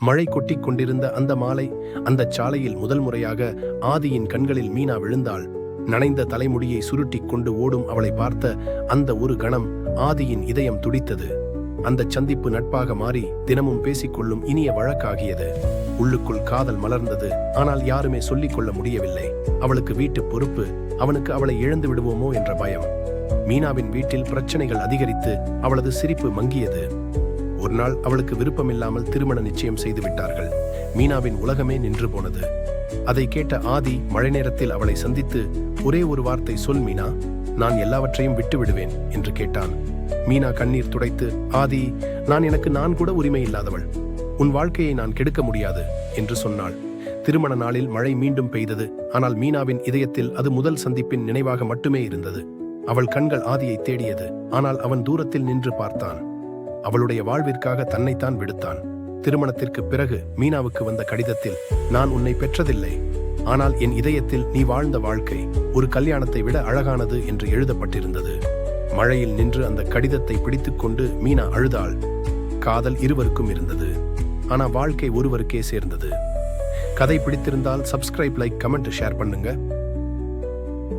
மழை கொட்டிக் கொண்டிருந்த அந்த மாலை அந்தச் சாலையில் முதல் முறையாக ஆதியின் கண்களில் மீனா விழுந்தாள். நனைந்த தலைமுடியை சுருட்டிக் கொண்டு ஓடும் அவளை பார்த்த அந்த ஒரு கணம் ஆதியின் இதயம் துடித்தது. அந்தச் சந்திப்பு நட்பாக மாறி தினமும் பேசிக்கொள்ளும் இனிய வழக்காகியது. உள்ளுக்குள் காதல் மலர்ந்தது. ஆனால் யாருமே சொல்லிக் கொள்ள முடியவில்லை. அவளுக்கு வீட்டு பொறுப்பு. அவனுக்கு அவளை இழந்து விடுவோமோ என்ற பயம். மீனாவின் வீட்டில் பிரச்சனைகள் அதிகரித்து அவளது சிரிப்பு மங்கியது. ஒரு நாள் அவளுக்கு விருப்பமில்லாமல் திருமண நிச்சயம் செய்து விட்டார்கள் மீனாவின் உலகமே நின்று போனது. அதை கேட்ட ஆதி மழை நேரத்தில் அவளை சந்தித்து ஒரே ஒரு வார்த்தை சொல் மீனா. நான் எல்லாவற்றையும் விட்டு விடுவேன் என்று கேட்டான். மீனா கண்ணீர் துடைத்து ஆதி நான் எனக்கு நான் கூட உரிமை இல்லாதவள். உன் வாழ்க்கையை நான் கெடுக்க முடியாது என்று சொன்னாள். திருமண நாளில் மழை மீண்டும் பெய்தது. ஆனால் மீனாவின் இதயத்தில் அது முதல் சந்திப்பின் நினைவாக மட்டுமே இருந்தது. அவள் கண்கள் ஆதியை தேடியது. ஆனால் அவன் தூரத்தில் நின்று பார்த்தான். அவளுடைய வாழ்விற்காக தன்னைத்தான் விடுத்தான். திருமணத்திற்கு பிறகு மீனாவுக்கு வந்த கடிதத்தில் நான் உன்னை பெற்றதில்லை. ஆனால் என் இதயத்தில் நீ வாழ்ந்த வாழ்க்கை ஒரு கல்யாணத்தை விட அழகானது என்று எழுதப்பட்டிருந்தது. மழையில் நின்று அந்த கடிதத்தை பிடித்துக்கொண்டு மீனா அழுதாள். காதல் இருவருக்கும் இருந்தது. ஆனா வாழ்க்கை ஒருவருக்கே சேர்ந்தது. கதை பிடித்திருந்தால் சப்ஸ்கிரைப் லைக் கமெண்ட் ஷேர் பண்ணுங்க.